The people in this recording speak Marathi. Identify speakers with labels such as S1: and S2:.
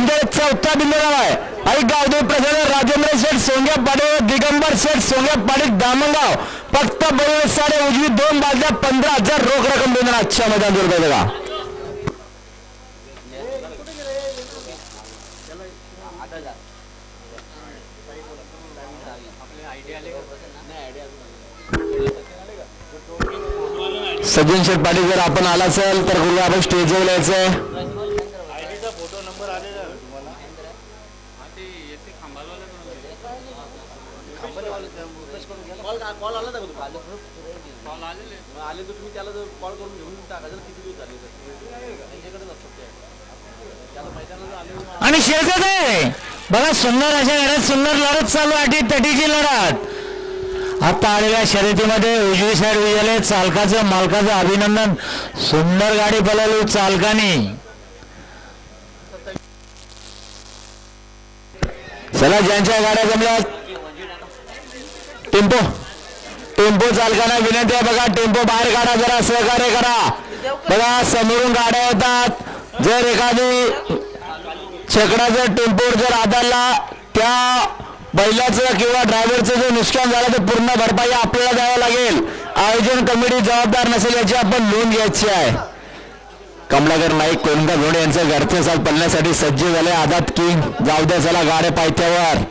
S1: आमच्याकडे चौथा बिंदू आहे आणि गावदेव प्रसाद राजेंद्र शेठ सोंग्या पाटील दिगंबर शेठ सोंग्या पाटील दामनगाव फक्त बरोबर साडे उजवी दोन बाजल्या पंधरा हजार रोख रक्कम देणार आजच्या मैदान दुर्गा बघा. सज्जन शेठ पाटील जर आपण आला असेल तर गुरुला आपण स्टेजवर यायचं
S2: कॉल आला का कॉल आलेले आले तर तुम्ही त्याला कॉल करून घेऊन टाकायचं किती दिवस झाले? त्याला
S1: आणि शेवटचं काय बघा सुंदर अशा लढत सुंदर लढत चालू आहे. तटीची लढत. आता आलेल्या शर्यतीमध्ये उजवी साईड विजयले चालकाचं मालकाचं अभिनंदन. सुंदर गाडी पळवली चालकाने. चला ज्यांच्या गाड्या जमल्या टेम्पो. टेम्पो चालकांना विनंती आहे बघा टेम्पो बाहेर काढा जरा सहकार्य करा. बघा समोरून गाड्या येतात. जर एखादी छकडाचा टेम्पोवर जर आदळला त्या बैलाचं किंवा ड्रायव्हरचं जर नुकसान झालं तर पूर्ण भरपाई आपल्याला द्यावं लागेल. आयोजन कमिटी जबाबदार नसेल याची आपण नोंद घ्यायची आहे. कमलाकर नाईक कोणता घोडे यांचं घरचे साथ पडण्यासाठी सज्ज झाले आदात किंग. जाऊ द्या चला गाड्या पायथ्यावर.